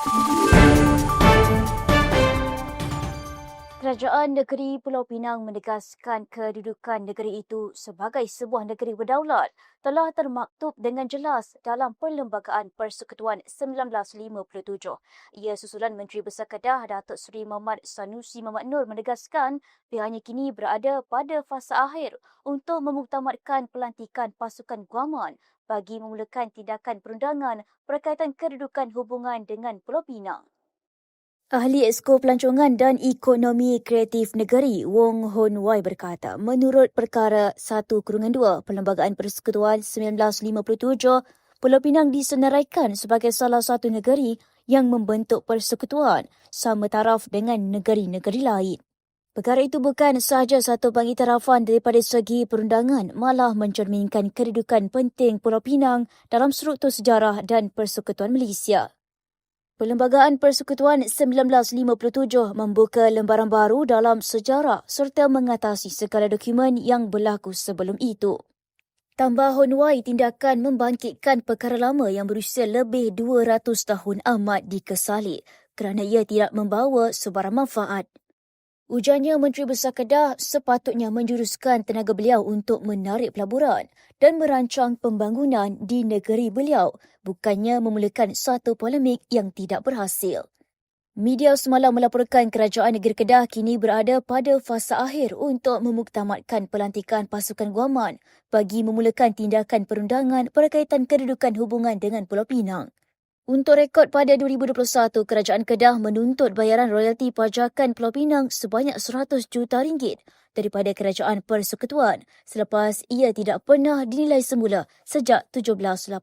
Thank you. Kerajaan negeri Pulau Pinang menegaskan kedudukan negeri itu sebagai sebuah negeri berdaulat telah termaktub dengan jelas dalam Perlembagaan Persekutuan 1957. Ia susulan Menteri Besar Kedah Datuk Seri Muhammad Sanusi Muhammad Nur menegaskan pihaknya kini berada pada fasa akhir untuk memuktamadkan pelantikan pasukan guaman bagi memulakan tindakan perundangan berkaitan kedudukan hubungan dengan Pulau Pinang. Ahli Esko Pelancongan dan Ekonomi Kreatif Negeri Wong Hon Wai berkata, menurut perkara 1 kurungan 2 Perlembagaan Persekutuan 1957, Pulau Pinang disenaraikan sebagai salah satu negeri yang membentuk persekutuan sama taraf dengan negeri-negeri lain. Perkara itu bukan sahaja satu pengiktirafan daripada segi perundangan, malah mencerminkan kedudukan penting Pulau Pinang dalam struktur sejarah dan persekutuan Malaysia. Perlembagaan Persekutuan 1957 membuka lembaran baru dalam sejarah serta mengatasi segala dokumen yang berlaku sebelum itu. Tambah Honwai tindakan membangkitkan perkara lama yang berusia lebih 200 tahun amat dikesali kerana ia tidak membawa sebarang manfaat. Ujarnya Menteri Besar Kedah sepatutnya menjuruskan tenaga beliau untuk menarik pelaburan dan merancang pembangunan di negeri beliau, bukannya memulakan satu polemik yang tidak berhasil. Media semalam melaporkan kerajaan negeri Kedah kini berada pada fasa akhir untuk memuktamadkan pelantikan pasukan guaman bagi memulakan tindakan perundangan berkaitan kedudukan hubungan dengan Pulau Pinang. Untuk rekod pada 2021, Kerajaan Kedah menuntut bayaran royalti pajakan Pulau Pinang sebanyak 100 juta ringgit daripada Kerajaan Persekutuan selepas ia tidak pernah dinilai semula sejak 1786.